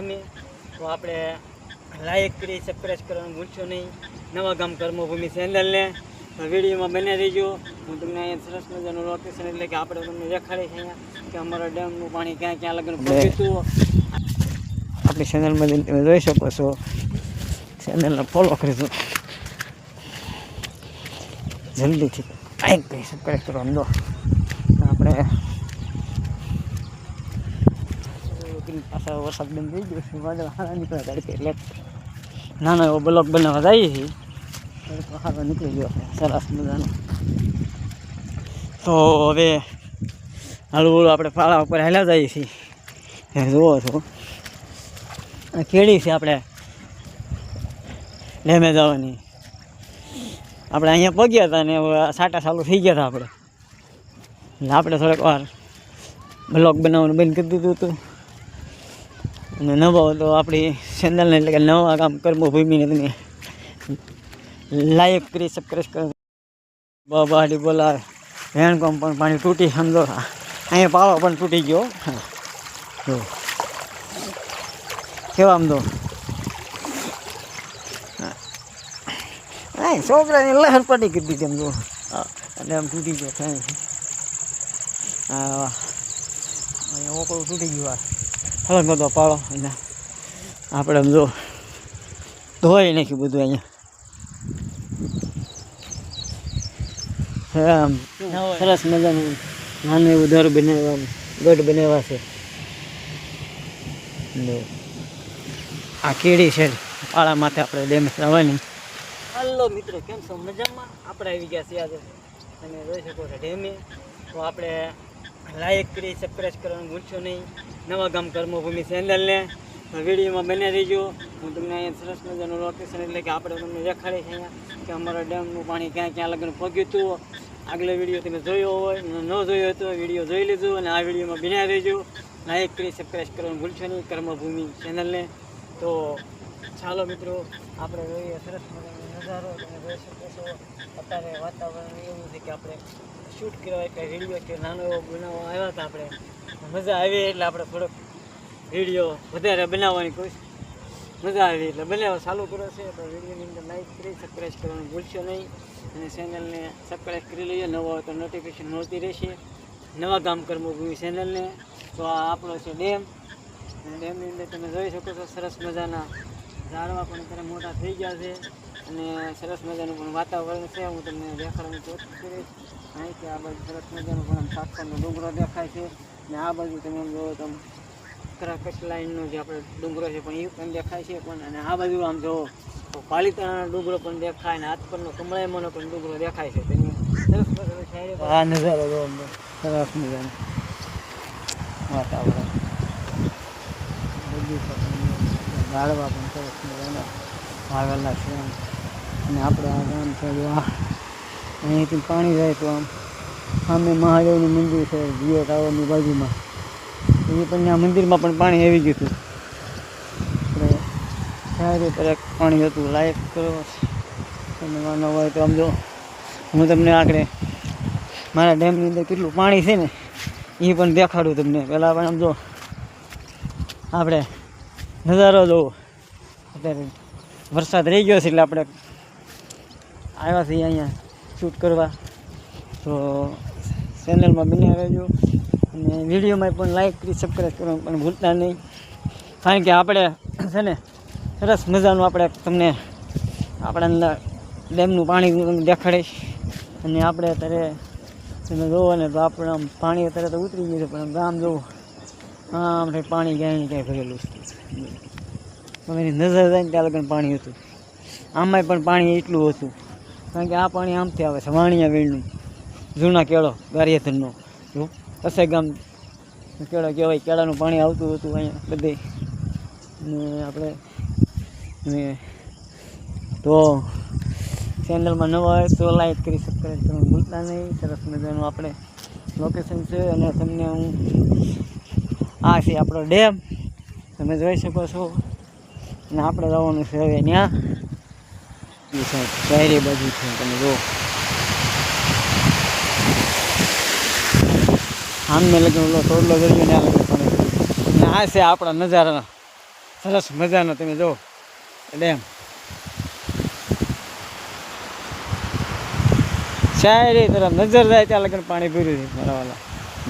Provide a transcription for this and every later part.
એમે તો આપણે લાઈક કરી સબસ્ક્રાઈબ કરવાનું ભૂલશો નહીં. નવા ગામ કર્મભૂમિ ચેનલને વિડીયોમાં બને રહીજો. હું તમને અહીંયા સરસ મજાનું લોકેશન એટલે કે આપણે તમને દેખાડીશ અહીંયા કે અમારા ડેમનું પાણી ક્યાં ક્યાં લગ્ન પહોંચ્યું આપણી ચેનલમાં તમે જોઈ શકો છો. ચેનલને ફોલો કરીશું જલ્દીથી લાઈક કરી સબસ્ક્રાઈબ કરવાનું દો તો આપણે પાછા વરસાદ બંધ થઈ ગયો છે, વાદળ હારા નીકળ્યા તડકે એટલે. નાનો એવો બ્લોક બનાવવા જઈએ છીએ. હારો નીકળી ગયો સરસ મજાનો. તો હવે હાલું હળવું આપણે પાળા ઉપર હાલ્યા જઈએ છીએ. જુઓ છો. કેળી છે આપણે. ડેમે જવાની. આપણે અહીંયા પગ્યા હતા ને સાટા ચાલુ થઈ ગયા હતા આપણે. એટલે આપણે થોડીક વાર બ્લોગ બનાવવાનું બંધ કરી દીધું હતું. અને નવો તો આપણી ચેનલને એટલે કે નવા કામ કર્મભૂમિને તમે લાઈક કરી સબસ્ક્રાઈબ કરો. બાબાડી બોલા હેન્ડપંપ પણ પાણી તૂટી સમજો અહીંયા પાળો પણ તૂટી ગયો. હા જો. કેવા હા છોકરાની લહેર પડી કરી દીધી એમ જો હા, અને આમ તૂટી ગયો થાય હા ઓકળું તૂટી ગયું આ. હલંગ તો પાડો. અને આપણે આમ જો ધોઈ નાખ્યું બધું અહીંયા. સરસ મજાનું નાનું એવું દર બનાવવા ગઢ બનાવ્યા છે. આ કેળી છે પાળા માથે આપણે ડેમેજ જવાની. હલો મિત્રો, કેમ છો? મજામાં? આપણે આવી ગયા છીએ આજે. તમે જોઈ શકો છો ડેમે. તો આપણે લાઈક કરી સબસ્ક્રાઈબ કરવાનું ભૂલશો નહીં. નવા ગામ કર્મભૂમિ ચેનલને વિડીયોમાં બને રહીજો. હું તમને અહીંયા સરસ મજાનું લોકેશન એટલે કે આપણે તમને દેખાડીશ અહીંયા કે અમારા ડેમનું પાણી ક્યાં ક્યાં લગ્ન પગ્યું હતું. આગલો વીડિયો તમે જોયો હોય ન જોયો હતો વીડિયો જોઈ લીધો અને આ વિડીયોમાં બન્યા રહીજો. લાઈક કરી સબસ્ક્રાઈબ કરવાનું ભૂલશો નહીં કર્મભૂમિ ચેનલને તો ચાલો મિત્રો, આપણે જોઈએ સરસ મજાનો નજારો તમે જોઈ શકો છો. અત્યારે વાતાવરણ એવું છે કે આપણે શૂટ કરવા કે વીડિયો કે નાનો એવો બનાવવા આવ્યા હતા આપણે. મજા આવી એટલે આપણે થોડોક વીડિયો વધારે બનાવવાની કોશિશ. મજા આવી એટલે બનાવવા ચાલુ કરો છે. તો વિડીયોની અંદર લાઈક કરી સબસ્ક્રાઈબ કરવાનું ભૂલશો નહીં. અને ચેનલને સબસ્ક્રાઈબ કરી લઈએ. નવો હોય તો નોટિફિકેશન મળતી રહેશે. નવા ગામ કર્મભૂમિ ચેનલને તો આ આપણો છે ડેમ અને ડેમની અંદર તમે જોઈ શકો છો સરસ મજાના ઝાડવા પણ અત્યારે મોટા થઈ ગયા છે અને સરસ મજાનું પણ વાતાવરણ છે. હું તમને દેખાડવાની કોશિશ કરીશ. કે આ બાજુ સરસ મજાનો પણ આમ સાતસોનો ડુંગરો દેખાય છે. ને આ બાજુ તમે જોવો તો કરાકટ લાઈનનો જે આપણે ડુંગરો છે પણ એ પણ દેખાય છે પણ અને આ બાજુ આમ તો પાલિતાણાનો ડુંગરો પણ દેખાય ને હાથ પરનો કમળાઈમાંનો પણ ડુંગરો દેખાય છે. તેની સરસ મજાનો શાયરી નજારો જો સરસ મજાનો વાતાવરણ. બધું ઝાડવા પણ સરસ મજાના આવેલા છે અને આપણે આ ગામ છે આ અહીંથી પાણી જાય તો આમ સામે મહાદેવનું મંદિર છે, જીઓ ટાવરની બાજુમાં. એ પણ ત્યાં મંદિરમાં પણ પાણી આવી ગયું હતું. આપણે સારી એક પાણી હતું લાઈક કરો. તમે માનો હોય તો આમ જો હું તમને આગળ મારા ડેમની અંદર કેટલું પાણી છે ને, એ પણ દેખાડું તમને. પહેલાં પણ આમ જો આપણે નજારો જોવો. અત્યારે વરસાદ રહી ગયો છે એટલે આપણે આવ્યા છીએ અહીંયા શૂટ કરવા. તો ચેનલમાં બની રહેજો. અને વિડીયોમાં પણ લાઈક કરી સબસ્ક્રાઈબ કરવાનું પણ ભૂલતા નહીં. કારણ કે આપણે છે ને સરસ મજાનું આપણે તમને આપણા અંદર ડેમનું પાણી દેખાડીશ અને આપણે અત્યારે તમે જોવો ને તો આપણે આમ પાણી અત્યારે તો ઉતરી ગયું છે, પણ ગામ જોવો. આમ પાણી ક્યાંય ક્યાંય ભરેલું છે. એની નજર જાય ને ત્યાં લગન પાણી હતું. આમાંય પણ પાણી એટલું હતું. કારણ કે આ પાણી આમથી આવે છે, વાણિયા વીણનું જૂના કેળો, ગારિયાધનનો. અસે ગામ કેળો કહેવાય, કેળાનું પાણી આવતું હતું અહીંયા બધે. ને આપણે, ને તો ચેનલમાં નવા હોય તો લાઈક કરી સબસ્ક્રાઈબ કરવાનું ભૂલતા નહીં. સરસ મજાનું આપણે લોકેશન છે અને તમને હું આ છે આપણો ડેમ. તમે જોઈ શકો છો. અને આપણે જવાનું છે હવે ત્યાં શહેરી બાજુ છે, તમે જુઓ. આમને લગન ઓલો ટોડલો ગયો ને અને આ છે આપણા નજારા સરસ મજાનો, તમે જુઓ. ડેમ. શાયરી તરફ નજર જાય ત્યાં લગન પાણી ભર્યું છે મારા વાલા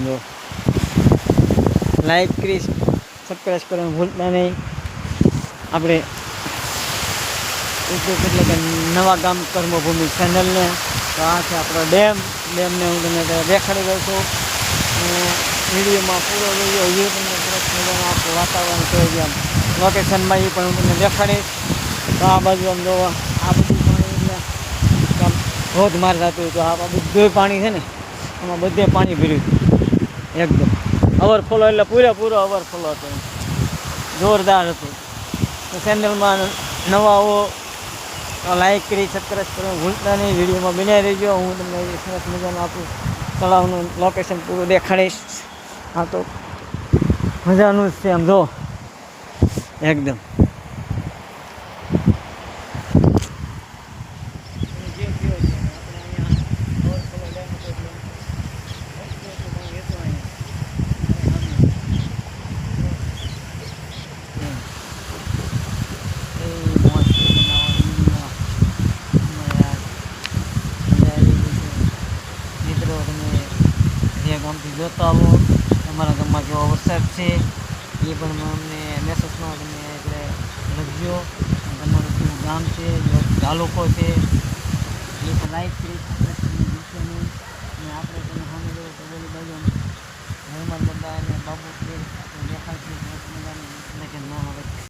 જો લાઈક કરી સબસ્ક્રાઈબ કરવાનું ભૂલતા નહીં. આપણે યુટ્યુબ એટલે કે નવા ગામ કર્મભૂમિ ચેનલને તો આ છે આપણો ડેમ. ડેમને હું તમને દેખાડી દઉં છું. વિડીયોમાં પૂરો વીડિયો વાતાવરણ છે જેમ લોકેશનમાં એ પણ હું તમને દેખાડીશ. તો આ બાજુ આમ જોવા, આ બધું પાણી આમ ધોધમાર થતું તો આ બધું પાણી છે ને, આમાં બધે પાણી ભર્યું. એકદમ. ઓવરફ્લો એટલે પૂરેપૂરો ઓવરફ્લો હતો જોરદાર હતું. તો ચેનલમાં નવા આવો તો લાઈક કરી સબસ્ક્રાઈબ કરો. ભૂલતા નહીં. વિડીયોમાં બન્યા રહેજો. હું તમને સરસ મજાનું આપું. તળાવનું લોકેશન પૂરું દેખાડીશ. હા તો મજાનું જ છે આમ જો. એકદમ. જે જોતો આવો. તમારા ગામમાં કેવો વરસાદ છે, એ પણ અમને મેસેજમાં તમે એટલે લખજો તમારું શું ગામ છે તાલુકો છે, એ પણ લાઈક કરી અને આપણે તમે સામે જોવો તો પેલી બાજુ મહેમાન બધા અને બાબુ છે દેખાય છે હવે